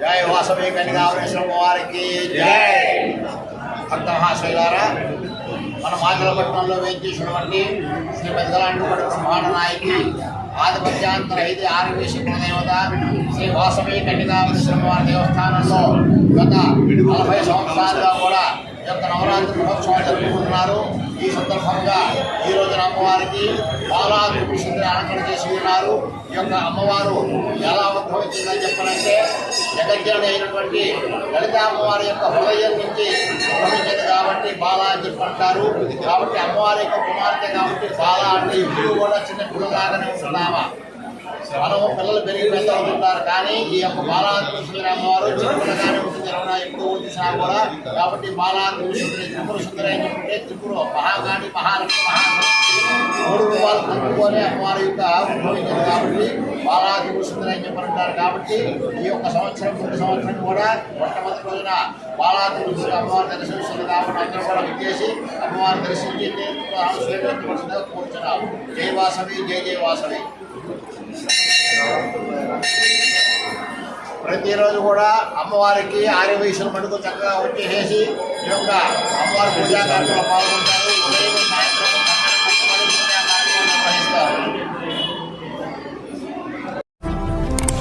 శ్రీవాసవి కన్యకావరేశ్వర వారికి జై. భక్త మహాశైలారా మన మాచలపట్నంలో వేయించేసినటువంటి శ్రీ పెద్దలాంటి బ్రహ్మాండ నాయకి ఆధిపత్యాంతర ఐదు ఆరోగ్య దేవత శ్రీ వాసవి కన్యకావరేశ్వర వారి దేవస్థానంలో గత నలభై సంవత్సరాలుగా కూడా ఈ యొక్క నవరాత్రి మహోత్సవాలు జరుపుకుంటున్నారు. ఈ సందర్భంగా ఈ రోజున అమ్మవారికి బాలా దుర్భిషుద్ధి అలంకరణ చేసి ఉన్నారు. ఈ యొక్క అమ్మవారు ఎలా ఉద్భవించిందని చెప్పనంటే జగజ్జనని అయినటువంటి లలిత అమ్మవారి యొక్క హృదయం నుంచి ఉద్భవించింది కాబట్టి బాలా అని చెప్పి అంటారు. కాబట్టి అమ్మవారి యొక్క కుమార్తె కాబట్టి బాలా అంటే ఇప్పుడు కూడా చిన్న పిల్లలాగానే ఉంటున్నామా మనం పిల్లలు పెరిగి పెద్ద అవుతుంటారు కానీ ఈ యొక్క బాలాత్మ అమ్మవారు చిన్నగానే ఉంటుంది. రమణ ఎప్పుడు చూసినా కూడా కాబట్టి బాలాత్మ త్రిపుర సుందరి అని చెప్తే త్రిపుర మహాగాని మహాలక్ష్మి మహా మూడు రూపాయలు కలుపుకొని అమ్మవారి యొక్క ఉద్భవించింది కాబట్టి బాలాత్మ సుందరి అని కాబట్టి ఈ యొక్క సంవత్సరం ప్రతి సంవత్సరం కూడా మొట్టమొదటి రోజున బాలాది సుందరి అమ్మవారు దర్శిస్తుంది కాబట్టి అందరూ కూడా విచ్చేసి అమ్మవారి దర్శించి తీర్థాలు స్వీకరించవలసిందిగా కోరుచున్నాము. జై వాసవి జై జై వాసవి. ప్రతిరోజు కూడా అమ్మవారికి ఆర్యవైశ్యుల మటుకు చక్కగా వచ్చేసేసి ఈ యొక్క అమ్మవారి పూజా కార్యక్రమంలో పాల్గొంటారు.